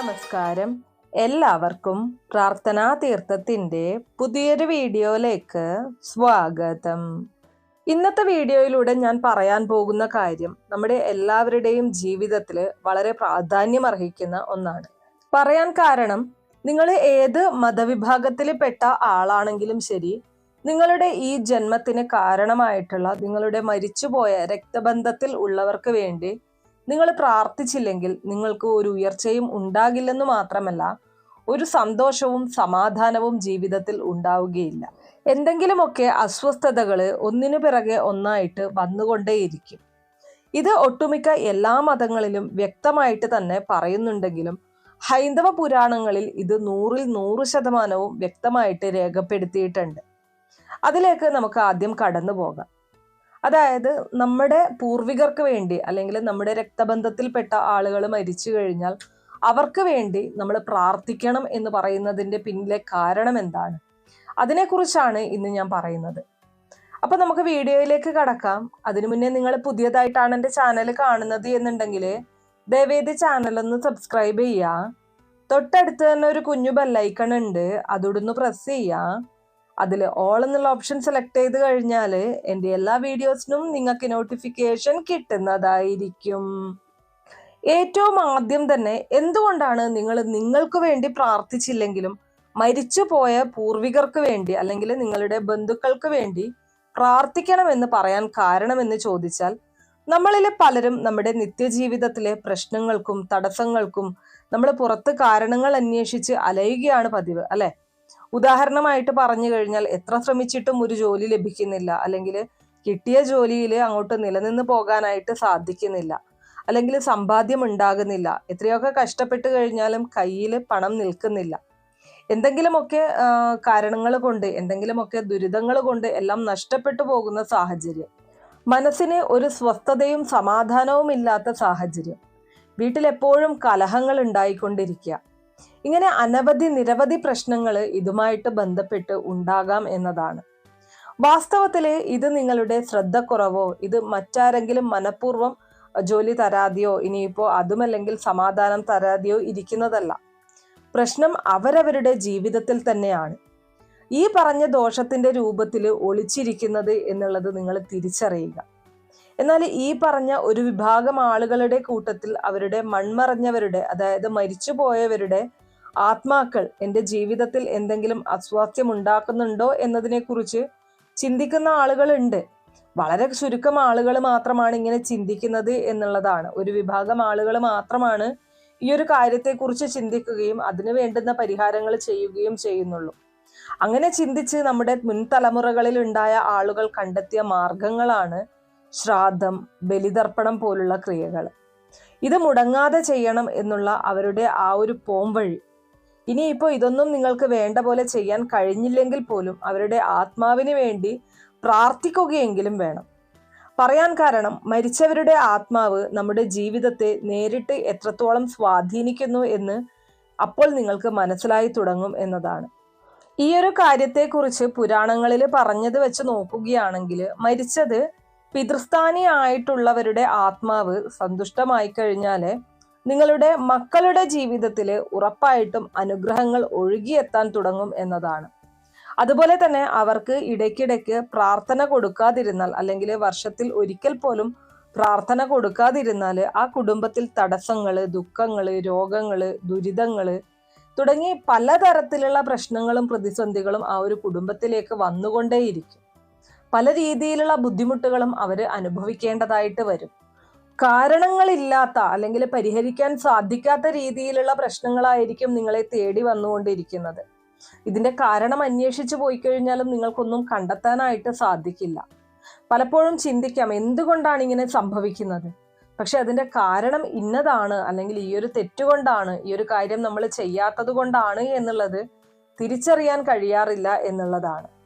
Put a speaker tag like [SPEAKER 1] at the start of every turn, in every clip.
[SPEAKER 1] നമസ്കാരം. എല്ലാവർക്കും പ്രാർത്ഥനാ തീർത്ഥത്തിന്റെ പുതിയൊരു വീഡിയോയിലേക്ക് സ്വാഗതം. ഇന്നത്തെ വീഡിയോയിലൂടെ ഞാൻ പറയാൻ പോകുന്ന കാര്യം നമ്മുടെ എല്ലാവരുടെയും ജീവിതത്തിൽ വളരെ പ്രാധാന്യം അർഹിക്കുന്ന ഒന്നാണ്. പറയാൻ കാരണം നിങ്ങൾ ഏത് മതവിഭാഗത്തിൽ പെട്ട ആളാണെങ്കിലും ശരി നിങ്ങളുടെ ഈ ജന്മത്തിന് കാരണമായിട്ടുള്ള നിങ്ങളുടെ മരിച്ചുപോയ രക്തബന്ധത്തിൽ ഉള്ളവർക്ക് വേണ്ടി നിങ്ങൾ പ്രാർത്ഥിച്ചില്ലെങ്കിൽ നിങ്ങൾക്ക് ഒരു ഉയർച്ചയും ഉണ്ടാകില്ലെന്ന് മാത്രമല്ല ഒരു സന്തോഷവും സമാധാനവും ജീവിതത്തിൽ ഉണ്ടാവുകയില്ല. എന്തെങ്കിലുമൊക്കെ അസ്വസ്ഥതകൾ ഒന്നിനു പിറകെ ഒന്നായിട്ട് വന്നുകൊണ്ടേയിരിക്കും. ഇത് ഒട്ടുമിക്ക എല്ലാ മതങ്ങളിലും വ്യക്തമായിട്ട് തന്നെ പറയുന്നുണ്ടെങ്കിലും ഹൈന്ദവ പുരാണങ്ങളിൽ ഇത് നൂറിൽ നൂറ് ശതമാനവും വ്യക്തമായിട്ട് രേഖപ്പെടുത്തിയിട്ടുണ്ട്. അതിലേക്ക് നമുക്ക് ആദ്യം കടന്നു പോകാം അതായത് നമ്മുടെ പൂർവികർക്ക് വേണ്ടി അല്ലെങ്കിൽ നമ്മുടെ രക്തബന്ധത്തിൽപ്പെട്ട ആളുകൾ മരിച്ചു കഴിഞ്ഞാൽ അവർക്ക് വേണ്ടി നമ്മൾ പ്രാർത്ഥിക്കണം എന്ന് പറയുന്നതിന്റെ പിന്നിലെ കാരണം എന്താണ്? അതിനെക്കുറിച്ചാണ് ഇന്ന് ഞാൻ പറയുന്നത്. അപ്പൊ നമുക്ക് വീഡിയോയിലേക്ക് കടക്കാം. അതിനു മുന്നേ നിങ്ങൾ പുതിയതായിട്ടാണ് എന്റെ ചാനൽ കാണുന്നത് എന്നുണ്ടെങ്കിൽ ദയവേദി ചാനലൊന്ന് സബ്സ്ക്രൈബ് ചെയ്യുക. തൊട്ടടുത്ത് തന്നെ ഒരു കുഞ്ഞു ബെല്ലൈക്കൺ ഉണ്ട്. അതോടൊന്ന് പ്രസ് ചെയ്യുക. അതിൽ ഓൾ എന്നുള്ള ഓപ്ഷൻ സെലക്ട് ചെയ്ത് കഴിഞ്ഞാൽ എന്റെ എല്ലാ വീഡിയോസിനും നിങ്ങൾക്ക് നോട്ടിഫിക്കേഷൻ കിട്ടുന്നതായിരിക്കും. ഏറ്റവും ആദ്യം തന്നെ എന്തുകൊണ്ടാണ് നിങ്ങൾ നിങ്ങൾക്ക് വേണ്ടി പ്രാർത്ഥിച്ചില്ലെങ്കിലും മരിച്ചുപോയ പൂർവികർക്ക് വേണ്ടി അല്ലെങ്കിൽ നിങ്ങളുടെ ബന്ധുക്കൾക്ക് വേണ്ടി പ്രാർത്ഥിക്കണമെന്ന് പറയാൻ കാരണമെന്ന് ചോദിച്ചാൽ നമ്മളിലെ പലരും നമ്മുടെ നിത്യജീവിതത്തിലെ പ്രശ്നങ്ങൾക്കും തടസ്സങ്ങൾക്കും നമ്മൾ പുറത്ത് കാരണങ്ങൾ അന്വേഷിച്ച് അലയുകയാണ് പതിവ് അല്ലെ? ഉദാഹരണമായിട്ട് പറഞ്ഞു കഴിഞ്ഞാൽ എത്ര ശ്രമിച്ചിട്ടും ഒരു ജോലി ലഭിക്കുന്നില്ല. അല്ലെങ്കിൽ കിട്ടിയ ജോലിയിൽ അങ്ങോട്ട് നിലനിന്ന് പോകാനായിട്ട് സാധിക്കുന്നില്ല. അല്ലെങ്കിൽ സമ്പാദ്യം ഉണ്ടാകുന്നില്ല. എത്രയൊക്കെ കഷ്ടപ്പെട്ട് കഴിഞ്ഞാലും കയ്യിൽ പണം നിൽക്കുന്നില്ല. എന്തെങ്കിലുമൊക്കെ കാരണങ്ങൾ കൊണ്ട് എന്തെങ്കിലുമൊക്കെ ദുരിതങ്ങൾ കൊണ്ട് എല്ലാം നഷ്ടപ്പെട്ടു പോകുന്ന സാഹചര്യം. മനസ്സിന് ഒരു സ്വസ്ഥതയും സമാധാനവും ഇല്ലാത്ത സാഹചര്യം. വീട്ടിൽ എപ്പോഴും കലഹങ്ങൾ ഉണ്ടായിക്കൊണ്ടിരിക്കുക. ഇങ്ങനെ അനവധി നിരവധി പ്രശ്നങ്ങൾ ഇതുമായിട്ട് ബന്ധപ്പെട്ട് ഉണ്ടാകാം എന്നതാണ്. വാസ്തവത്തിൽ ഇത് നിങ്ങളുടെ ശ്രദ്ധക്കുറവോ ഇത് മറ്റാരെങ്കിലും മനഃപൂർവം ജോലി തരാതെയോ ഇനിയിപ്പോ അതുമല്ലെങ്കിൽ സമാധാനം തരാതെയോ ഇരിക്കുന്നതല്ല. പ്രശ്നം അവരവരുടെ ജീവിതത്തിൽ തന്നെയാണ്. ഈ പറഞ്ഞ ദോഷത്തിന്റെ രൂപത്തിൽ ഒളിച്ചിരിക്കുന്നത് എന്നുള്ളത് നിങ്ങൾ തിരിച്ചറിയുക. എന്നാൽ ഈ പറഞ്ഞ ഒരു വിഭാഗം ആളുകളുടെ കൂട്ടത്തിൽ അവരുടെ മൺമറഞ്ഞവരുടെ അതായത് മരിച്ചുപോയവരുടെ ആത്മാക്കൾ എന്റെ ജീവിതത്തിൽ എന്തെങ്കിലും അസ്വാസ്ഥ്യം ഉണ്ടാക്കുന്നുണ്ടോ എന്നതിനെക്കുറിച്ച് ചിന്തിക്കുന്ന ആളുകളുണ്ട്. വളരെ ചുരുക്കം ആളുകൾ മാത്രമാണ് ഇങ്ങനെ ചിന്തിക്കുന്നത് എന്നുള്ളതാണ്. ഒരു വിഭാഗം ആളുകൾ മാത്രമാണ് ഈ ഒരു കാര്യത്തെക്കുറിച്ച് ചിന്തിക്കുകയും അതിന് വേണ്ടുന്ന പരിഹാരങ്ങൾ ചെയ്യുകയും ചെയ്യുന്നുള്ളൂ. അങ്ങനെ ചിന്തിച്ച് നമ്മുടെ മുൻ തലമുറകളിൽ ഉണ്ടായ ആളുകൾ കണ്ടെത്തിയ മാർഗങ്ങളാണ് ശ്രാദ്ധം ബലിതർപ്പണം പോലുള്ള ക്രിയകൾ. ഇത് മുടങ്ങാതെ ചെയ്യണം എന്നുള്ള അവരുടെ ആ ഒരു പോംവഴി. ഇനിയിപ്പോൾ ഇതൊന്നും നിങ്ങൾക്ക് വേണ്ട പോലെ ചെയ്യാൻ കഴിഞ്ഞില്ലെങ്കിൽ പോലും അവരുടെ ആത്മാവിന് വേണ്ടി പ്രാർത്ഥിക്കുകയെങ്കിലും വേണം. പറയാൻ കാരണം മരിച്ചവരുടെ ആത്മാവ് നമ്മുടെ ജീവിതത്തെ നേരിട്ട് എത്രത്തോളം സ്വാധീനിക്കുന്നു എന്ന് അപ്പോൾ നിങ്ങൾക്ക് മനസ്സിലായി തുടങ്ങും എന്നതാണ്. ഈ ഒരു കാര്യത്തെക്കുറിച്ച് പുരാണങ്ങളിൽ പറഞ്ഞത് വെച്ച് നോക്കുകയാണെങ്കിൽ മരിച്ചത് പിതൃസ്ഥാനി ആയിട്ടുള്ളവരുടെ ആത്മാവ് സന്തുഷ്ടമായി കഴിഞ്ഞാൽ നിങ്ങളുടെ മക്കളുടെ ജീവിതത്തിൽ ഉറപ്പായിട്ടും അനുഗ്രഹങ്ങൾ ഒഴുകിയെത്താൻ തുടങ്ങും എന്നതാണ്. അതുപോലെ തന്നെ അവർക്ക് ഇടയ്ക്കിടയ്ക്ക് പ്രാർത്ഥന കൊടുക്കാതിരുന്നാൽ അല്ലെങ്കിൽ വർഷത്തിൽ ഒരിക്കൽ പോലും പ്രാർത്ഥന കൊടുക്കാതിരുന്നാൽ ആ കുടുംബത്തിൽ തടസ്സങ്ങൾ ദുഃഖങ്ങൾ രോഗങ്ങൾ ദുരിതങ്ങൾ തുടങ്ങി പലതരത്തിലുള്ള പ്രശ്നങ്ങളും പ്രതിസന്ധികളും ആ ഒരു കുടുംബത്തിലേക്ക് വന്നുകൊണ്ടേയിരിക്കും. പല രീതിയിലുള്ള ബുദ്ധിമുട്ടുകളും അവർ അനുഭവിക്കേണ്ടതായിട്ട് വരും. കാരണങ്ങളില്ലാത്ത അല്ലെങ്കിൽ പരിഹരിക്കാൻ സാധിക്കാത്ത രീതിയിലുള്ള പ്രശ്നങ്ങളായിരിക്കും നിങ്ങളെ തേടി വന്നുകൊണ്ടിരിക്കുന്നത്. ഇതിന്റെ കാരണം അന്വേഷിച്ചു പോയി കഴിഞ്ഞാലും നിങ്ങൾക്കൊന്നും കണ്ടെത്താനായിട്ട് സാധിക്കില്ല. പലപ്പോഴും ചിന്തിക്കാം എന്തുകൊണ്ടാണ് ഇങ്ങനെ സംഭവിക്കുന്നത്? പക്ഷെ അതിന്റെ കാരണം ഇന്നതാണ് അല്ലെങ്കിൽ ഈ ഒരു തെറ്റുകൊണ്ടാണ് ഈ ഒരു കാര്യം നമ്മൾ ചെയ്യാത്തത് കൊണ്ടാണ് എന്നുള്ളത് തിരിച്ചറിയാൻ കഴിയാറില്ല എന്നുള്ളതാണ്.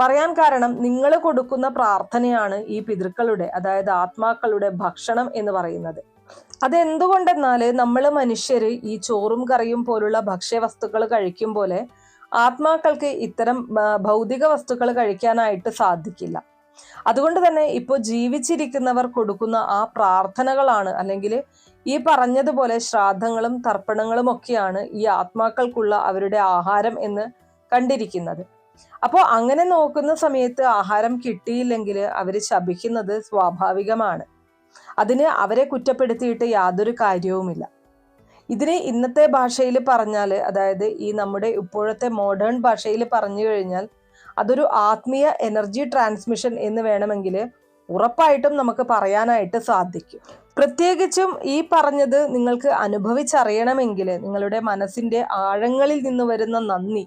[SPEAKER 1] പറയാൻ കാരണം നിങ്ങൾ കൊടുക്കുന്ന പ്രാർത്ഥനയാണ് ഈ പിതൃക്കളുടെ അതായത് ആത്മാക്കളുടെ ഭക്ഷണം എന്ന് പറയുന്നത്. അതെന്തുകൊണ്ടെന്നാൽ നമ്മൾ മനുഷ്യർ ഈ ചോറും കറിയും പോലുള്ള ഭക്ഷ്യവസ്തുക്കൾ കഴിക്കും പോലെ ആത്മാക്കൾക്ക് ഇത്തരം ഭൗതിക വസ്തുക്കൾ കഴിക്കാനായിട്ട് സാധിക്കില്ല. അതുകൊണ്ട് തന്നെ ഇപ്പോൾ ജീവിച്ചിരിക്കുന്നവർ കൊടുക്കുന്ന ആ പ്രാർത്ഥനകളാണ് അല്ലെങ്കിൽ ഈ പറഞ്ഞതുപോലെ ശ്രാദ്ധങ്ങളും തർപ്പണങ്ങളും ഒക്കെയാണ് ഈ ആത്മാക്കൾക്കുള്ള അവരുടെ ആഹാരം എന്ന് കണ്ടിരിക്കുന്നത്. അപ്പോൾ അങ്ങനെ നോക്കുന്ന സമയത്ത് ആഹാരം കിട്ടിയില്ലെങ്കിൽ അവർ ശപിക്കുന്നത് സ്വാഭാവികമാണ്. അതിന് അവരെ കുറ്റപ്പെടുത്തിയിട്ട് യാതൊരു കാര്യവുമില്ല. ഇതിനെ ഇന്നത്തെ ഭാഷയിൽ പറഞ്ഞാൽ അതായത് ഈ നമ്മുടെ ഇപ്പോഴത്തെ മോഡേൺ ഭാഷയിൽ പറഞ്ഞു കഴിഞ്ഞാൽ അതൊരു ആത്മീയ എനർജി ട്രാൻസ്മിഷൻ എന്ന് വേണമെങ്കിൽ ഉറപ്പായിട്ടും നമുക്ക് പറയാനായിട്ട് സാധിക്കും. പ്രത്യേകിച്ചും ഈ പറഞ്ഞത് നിങ്ങൾക്ക് അനുഭവിച്ചറിയണമെങ്കിൽ നിങ്ങളുടെ മനസ്സിന്റെ ആഴങ്ങളിൽ നിന്ന് വരുന്ന നന്ദി.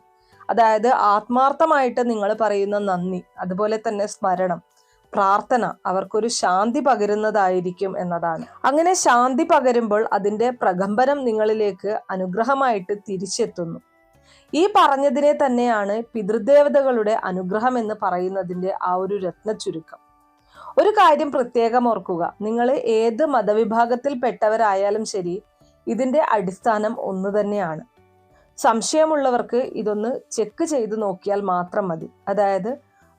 [SPEAKER 1] അതായത് ആത്മാർത്ഥമായിട്ട് നിങ്ങൾ പറയുന്ന നന്ദി അതുപോലെ തന്നെ സ്മരണം പ്രാർത്ഥന അവർക്കൊരു ശാന്തി പകരുന്നതായിരിക്കും എന്നതാണ്. അങ്ങനെ ശാന്തി പകരുമ്പോൾ അതിന്റെ പ്രകമ്പനം നിങ്ങളിലേക്ക് അനുഗ്രഹമായിട്ട് തിരിച്ചെത്തുന്നു. ഈ പറഞ്ഞതിനെ തന്നെയാണ് പിതൃദേവതകളുടെ അനുഗ്രഹം എന്ന് പറയുന്നതിന്റെ ആ ഒരു രത്ന ചുരുക്കം ഒരു കാര്യം പ്രത്യേകം ഓർക്കുക നിങ്ങൾ ഏത് മതവിഭാഗത്തിൽപ്പെട്ടവരായാലും ശരി ഇതിന്റെ അടിസ്ഥാനം ഒന്ന് തന്നെയാണ്. സംശയമുള്ളവർക്ക് ഇതൊന്ന് ചെക്ക് ചെയ്ത് നോക്കിയാൽ മാത്രം മതി. അതായത്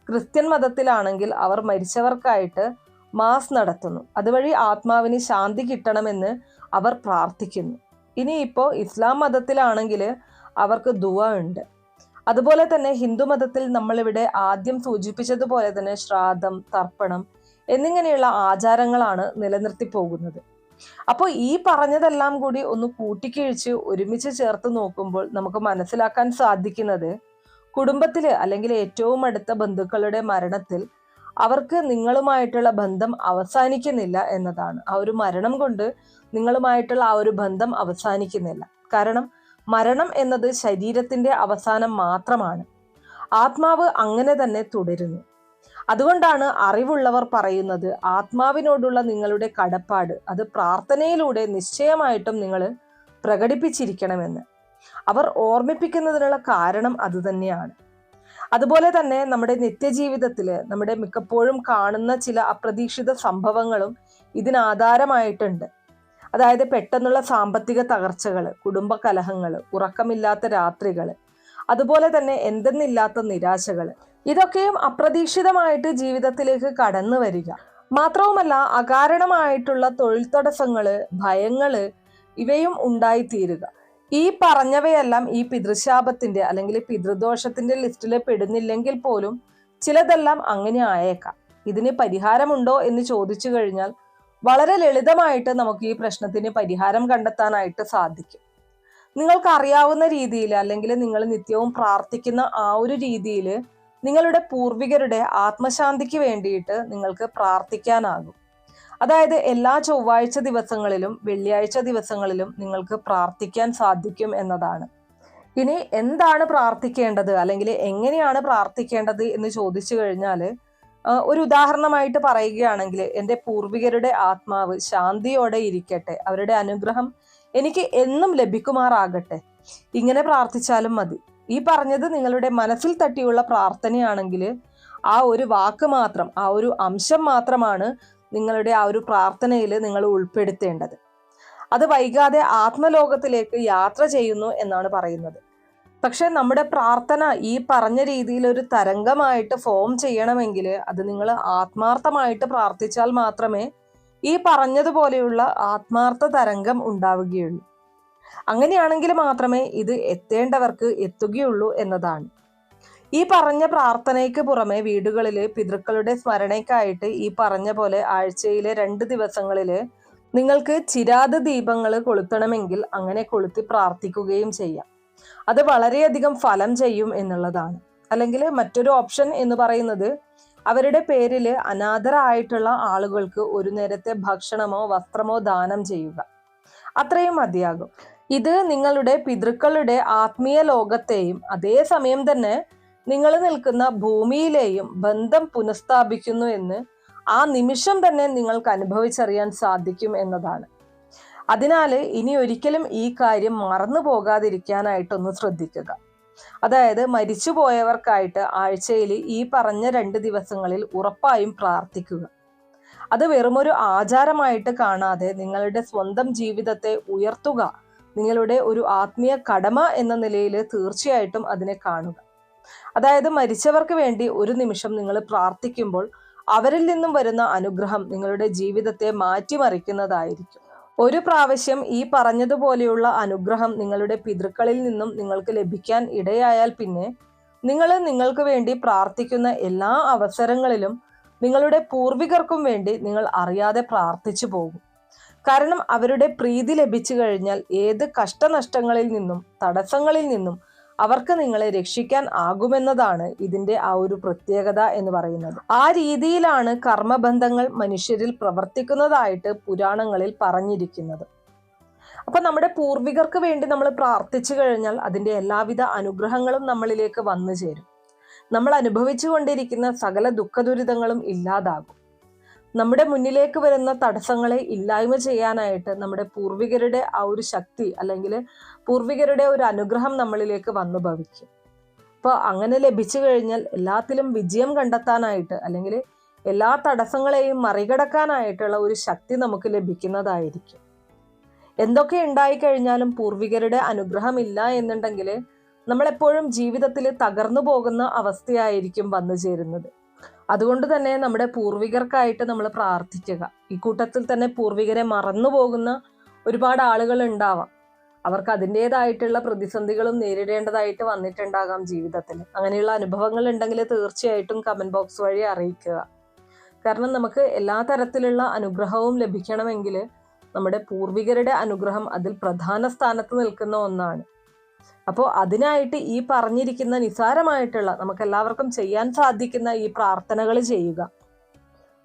[SPEAKER 1] ക്രിസ്ത്യൻ മതത്തിലാണെങ്കിൽ അവർ മരിച്ചവർക്കായിട്ട് മാസ് നടത്തുന്നു. അതുവഴി ആത്മാവിന് ശാന്തി കിട്ടണമെന്ന് അവർ പ്രാർത്ഥിക്കുന്നു. ഇനിയിപ്പോൾ ഇസ്ലാം മതത്തിലാണെങ്കിൽ അവർക്ക് ദുവ ഉണ്ട്. അതുപോലെ തന്നെ ഹിന്ദു മതത്തിൽ നമ്മളിവിടെ ആദ്യം സൂചിപ്പിച്ചതുപോലെ തന്നെ ശ്രാദ്ധം തർപ്പണം എന്നിങ്ങനെയുള്ള ആചാരങ്ങളാണ് നിലനിർത്തി പോകുന്നത്. അപ്പോൾ ഈ പറഞ്ഞതെല്ലാം കൂടി ഒന്ന് കൂട്ടിക്കിഴിച്ച് ഒരുമിച്ച് ചേർത്ത് നോക്കുമ്പോൾ നമുക്ക് മനസ്സിലാക്കാൻ സാധിക്കുന്നത് കുടുംബത്തിൽ അല്ലെങ്കിൽ ഏറ്റവും അടുത്ത ബന്ധുക്കളുടെ മരണത്തിൽ അവർക്ക് നിങ്ങളുമായിട്ടുള്ള ബന്ധം അവസാനിക്കുന്നില്ല എന്നതാണ്. ആ ഒരു മരണം കൊണ്ട് നിങ്ങളുമായിട്ടുള്ള ആ ഒരു ബന്ധം അവസാനിക്കുന്നില്ല. കാരണം മരണം എന്നത് ശരീരത്തിന്റെ അവസാനം മാത്രമാണ്. ആത്മാവ് അങ്ങനെ തന്നെ തുടരുന്നു. അതുകൊണ്ടാണ് അറിവുള്ളവർ പറയുന്നത് ആത്മാവിനോടുള്ള നിങ്ങളുടെ കടപ്പാട് അത് പ്രാർത്ഥനയിലൂടെ നിശ്ചയമായിട്ടും നിങ്ങൾ പ്രകടിപ്പിച്ചിരിക്കണമെന്ന്. അവർ ഓർമ്മിപ്പിക്കുന്നതിനുള്ള കാരണം അതുതന്നെയാണ് അതുപോലെ തന്നെ നമ്മുടെ നിത്യജീവിതത്തിൽ നമ്മുടെ മിക്കപ്പോഴും കാണുന്ന ചില അപ്രതീക്ഷിത സംഭവങ്ങളും ഇതിനാധാരമായിട്ടുണ്ട്. അതായത് പെട്ടെന്നുള്ള സാമ്പത്തിക തകർച്ചകൾ കുടുംബ കലഹങ്ങൾ ഉറക്കമില്ലാത്ത രാത്രികൾ അതുപോലെ തന്നെ എന്തെന്നില്ലാത്ത നിരാശകൾ ഇതൊക്കെയും അപ്രതീക്ഷിതമായിട്ട് ജീവിതത്തിലേക്ക് കടന്നു വരിക. മാത്രവുമല്ല അകാരണമായിട്ടുള്ള തൊഴിൽ തടസ്സങ്ങൾ ഭയങ്ങൾ ഇവയും ഉണ്ടായിത്തീരുക. ഈ പറഞ്ഞവയെല്ലാം ഈ പിതൃശാപത്തിന്റെ അല്ലെങ്കിൽ പിതൃദോഷത്തിന്റെ ലിസ്റ്റിൽ പെടുന്നില്ലെങ്കിൽ പോലും ചിലതെല്ലാം അങ്ങനെ ആയേക്കാം. ഇതിന് പരിഹാരമുണ്ടോ എന്ന് ചോദിച്ചു കഴിഞ്ഞാൽ വളരെ ലളിതമായിട്ട് നമുക്ക് ഈ പ്രശ്നത്തിന് പരിഹാരം കണ്ടെത്താനായിട്ട് സാധിക്കും. നിങ്ങൾക്ക് അറിയാവുന്ന രീതിയിൽ അല്ലെങ്കിൽ നിങ്ങൾ നിത്യവും പ്രാർത്ഥിക്കുന്ന ആ ഒരു രീതിയിൽ നിങ്ങളുടെ പൂർവികരുടെ ആത്മശാന്തിക്ക് വേണ്ടിയിട്ട് നിങ്ങൾക്ക് പ്രാർത്ഥിക്കാനാകും. അതായത് എല്ലാ ചൊവ്വാഴ്ച ദിവസങ്ങളിലും വെള്ളിയാഴ്ച ദിവസങ്ങളിലും നിങ്ങൾക്ക് പ്രാർത്ഥിക്കാൻ സാധിക്കും എന്നതാണ്. ഇനി എന്താണ് പ്രാർത്ഥിക്കേണ്ടത്? അല്ലെങ്കിൽ എങ്ങനെയാണ് പ്രാർത്ഥിക്കേണ്ടത് എന്ന് ചോദിച്ചു കഴിഞ്ഞാൽ ഒരു ഉദാഹരണമായിട്ട് പറയുകയാണെങ്കിൽ എന്റെ പൂർവികരുടെ ആത്മാവ് ശാന്തിയോടെ ഇരിക്കട്ടെ. അവരുടെ അനുഗ്രഹം എനിക്ക് എന്നും ലഭിക്കുമാറാകട്ടെ. ഇങ്ങനെ പ്രാർത്ഥിച്ചാലും മതി. ഈ പറഞ്ഞത് നിങ്ങളുടെ മനസ്സിൽ തട്ടിയുള്ള പ്രാർത്ഥനയാണെങ്കിൽ ആ ഒരു വാക്ക് മാത്രം ആ ഒരു അംശം മാത്രമാണ് നിങ്ങളുടെ ആ ഒരു പ്രാർത്ഥനയിൽ നിങ്ങൾ ഉൾപ്പെടുത്തേണ്ടത്. അത് വൈകാതെ ആത്മലോകത്തിലേക്ക് യാത്ര ചെയ്യുന്നു എന്നാണ് പറയുന്നത്. പക്ഷെ നമ്മുടെ പ്രാർത്ഥന ഈ പറഞ്ഞ രീതിയിൽ ഒരു തരംഗമായിട്ട് ഫോം ചെയ്യണമെങ്കിൽ അത് നിങ്ങൾ ആത്മാർത്ഥമായിട്ട് പ്രാർത്ഥിച്ചാൽ മാത്രമേ ഈ പറഞ്ഞതുപോലെയുള്ള ആത്മാർത്ഥ തരംഗം ഉണ്ടാവുകയുള്ളൂ. അങ്ങനെയാണെങ്കിൽ മാത്രമേ ഇത് എത്തേണ്ടവർക്ക് എത്തുകയുള്ളൂ എന്നതാണ്. ഈ പറഞ്ഞ പ്രാർത്ഥനയ്ക്ക് പുറമെ വീടുകളിൽ പിതൃക്കളുടെ സ്മരണയ്ക്കായിട്ട് ഈ പറഞ്ഞ പോലെ ആഴ്ചയിലെ രണ്ട് ദിവസങ്ങളിൽ നിങ്ങൾക്ക് ചിരാത ദീപങ്ങൾ കൊളുത്തണമെങ്കിൽ അങ്ങനെ കൊളുത്തി പ്രാർത്ഥിക്കുകയും ചെയ്യാം. അത് വളരെയധികം ഫലം ചെയ്യും എന്നുള്ളതാണ്. അല്ലെങ്കിൽ മറ്റൊരു ഓപ്ഷൻ എന്ന് പറയുന്നത് അവരുടെ പേരിൽ അനാഥരായിട്ടുള്ള ആളുകൾക്ക് ഒരു നേരത്തെ ഭക്ഷണമോ വസ്ത്രമോ ദാനം ചെയ്യുക. അത്രയും മതിയാകും. ഇത് നിങ്ങളുടെ പിതൃക്കളുടെ ആത്മീയ ലോകത്തെയും അതേസമയം തന്നെ നിങ്ങൾ നിൽക്കുന്ന ഭൂമിയിലെയും ബന്ധം പുനഃസ്ഥാപിക്കുന്നു എന്ന് ആ നിമിഷം തന്നെ നിങ്ങൾക്ക് അനുഭവിച്ചറിയാൻ സാധിക്കും എന്നതാണ്. അതിനാൽ ഇനി ഒരിക്കലും ഈ കാര്യം മറന്നു പോകാതിരിക്കാനായിട്ടൊന്ന് ശ്രദ്ധിക്കുക. അതായത് മരിച്ചുപോയവർക്കായിട്ട് ആഴ്ചയിൽ ഈ പറഞ്ഞ രണ്ട് ദിവസങ്ങളിൽ ഉറപ്പായും പ്രാർത്ഥിക്കുക. അത് വെറുമൊരു ആചാരമായിട്ട് കാണാതെ നിങ്ങളുടെ സ്വന്തം ജീവിതത്തെ ഉയർത്തുക. നിങ്ങളുടെ ഒരു ആത്മീയ കടമ എന്ന നിലയിൽ തീർച്ചയായിട്ടും അതിനെ കാണുക. അതായത് മരിച്ചവർക്ക് വേണ്ടി ഒരു നിമിഷം നിങ്ങൾ പ്രാർത്ഥിക്കുമ്പോൾ അവരിൽ നിന്നും വരുന്ന അനുഗ്രഹം നിങ്ങളുടെ ജീവിതത്തെ മാറ്റിമറിക്കുന്നതായിരിക്കും. ഒരു പ്രാവശ്യം ഈ പറഞ്ഞതുപോലെയുള്ള അനുഗ്രഹം നിങ്ങളുടെ പിതൃക്കളിൽ നിന്നും നിങ്ങൾക്ക് ലഭിക്കാൻ ഇടയായാൽ പിന്നെ നിങ്ങൾ നിങ്ങൾക്ക് വേണ്ടി പ്രാർത്ഥിക്കുന്ന എല്ലാ അവസരങ്ങളിലും നിങ്ങളുടെ പൂർവികർക്കും വേണ്ടി നിങ്ങൾ അറിയാതെ പ്രാർത്ഥിച്ചു പോകും. കാരണം അവരുടെ പ്രീതി ലഭിച്ചു കഴിഞ്ഞാൽ ഏത് കഷ്ടനഷ്ടങ്ങളിൽ നിന്നും തടസ്സങ്ങളിൽ നിന്നും അവർക്ക് നിങ്ങളെ രക്ഷിക്കാൻ ആകുമെന്നതാണ് ഇതിന്റെ ആ ഒരു പ്രത്യേകത എന്ന് പറയുന്നത്. ആ രീതിയിലാണ് കർമ്മബന്ധങ്ങൾ മനുഷ്യരിൽ പ്രവർത്തിക്കുന്നതായിട്ട് പുരാണങ്ങളിൽ പറഞ്ഞിരിക്കുന്നത്. അപ്പൊ നമ്മുടെ പൂർവികർക്ക് വേണ്ടി നമ്മൾ പ്രാർത്ഥിച്ചു കഴിഞ്ഞാൽ അതിന്റെ എല്ലാവിധ അനുഗ്രഹങ്ങളും നമ്മളിലേക്ക് വന്നു ചേരും. നമ്മൾ അനുഭവിച്ചു കൊണ്ടിരിക്കുന്ന സകല ദുഃഖദുരിതങ്ങളും ഇല്ലാതാകും. നമ്മുടെ മുന്നിലേക്ക് വരുന്ന തടസ്സങ്ങളെ ഇല്ലായ്മ ചെയ്യാനായിട്ട് നമ്മുടെ പൂർവികരുടെ ആ ഒരു ശക്തി അല്ലെങ്കിൽ പൂർവികരുടെ ഒരു അനുഗ്രഹം നമ്മളിലേക്ക് വന്നു ഭവിക്കും. അപ്പോൾ അങ്ങനെ ലഭിച്ചു കഴിഞ്ഞാൽ എല്ലാത്തിലും വിജയം കണ്ടെത്താനായിട്ട് അല്ലെങ്കിൽ എല്ലാ തടസ്സങ്ങളെയും മറികടക്കാനായിട്ടുള്ള ഒരു ശക്തി നമുക്ക് ലഭിക്കുന്നതായിരിക്കും. എന്തൊക്കെ ഉണ്ടായി കഴിഞ്ഞാലും പൂർവികരുടെ അനുഗ്രഹം ഇല്ല എന്നുണ്ടെങ്കിൽ നമ്മളെപ്പോഴും ജീവിതത്തിൽ തകർന്നു പോകുന്ന അവസ്ഥയായിരിക്കും വന്നു ചേരുന്നത്. അതുകൊണ്ട് തന്നെ നമ്മുടെ പൂർവികർക്കായിട്ട് നമ്മൾ പ്രാർത്ഥിക്കുക. ഈ കൂട്ടത്തിൽ തന്നെ പൂർവികരെ മറന്നു പോകുന്ന ഒരുപാട് ആളുകൾ ഉണ്ടാവാം. അവർക്ക് അതിന്റെതായിട്ടുള്ള പ്രതിസന്ധികളും നേരിടേണ്ടതായിട്ട് വന്നിട്ടുണ്ടാകാം ജീവിതത്തിൽ. അങ്ങനെയുള്ള അനുഭവങ്ങൾ ഉണ്ടെങ്കിൽ തീർച്ചയായിട്ടും കമന്റ് ബോക്സ് വഴി അറിയിക്കുക. കാരണം നമുക്ക് എല്ലാ തരത്തിലുള്ള അനുഗ്രഹവും ലഭിക്കണമെങ്കിൽ നമ്മുടെ പൂർവികരുടെ അനുഗ്രഹം അതിൽ പ്രധാന സ്ഥാനത്ത് നിൽക്കുന്ന ഒന്നാണ്. അപ്പോൾ അതിനായിട്ട് ഈ പറഞ്ഞിരിക്കുന്ന നിസാരമായിട്ടുള്ള നമുക്ക് എല്ലാവർക്കും ചെയ്യാൻ സാധിക്കുന്ന ഈ പ്രാർത്ഥനകൾ ചെയ്യുക.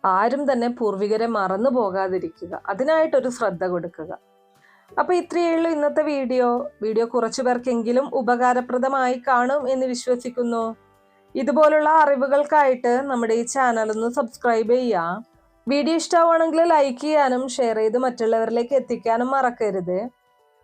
[SPEAKER 1] ആരും തന്നെ പൂർവികരെ മറന്നു പോകാതിരിക്കുക. അതിനായിട്ടൊരു ശ്രദ്ധ കൊടുക്കുക. അപ്പൊ ഇത്രയേ ഉള്ളൂ ഇന്നത്തെ വീഡിയോ. വീഡിയോ കുറച്ചു പേർക്കെങ്കിലും ഉപകാരപ്രദമായി കാണും എന്ന് വിശ്വസിക്കുന്നു. ഇതുപോലുള്ള അറിവുകൾക്കായിട്ട് നമ്മുടെ ഈ ചാനൽ ഒന്ന് സബ്സ്ക്രൈബ് ചെയ്യുക. വീഡിയോ ഇഷ്ടമാണെങ്കിൽ ലൈക്ക് ചെയ്യാനും ഷെയർ ചെയ്ത് മറ്റുള്ളവരിലേക്ക് എത്തിക്കാനും മറക്കരുത്.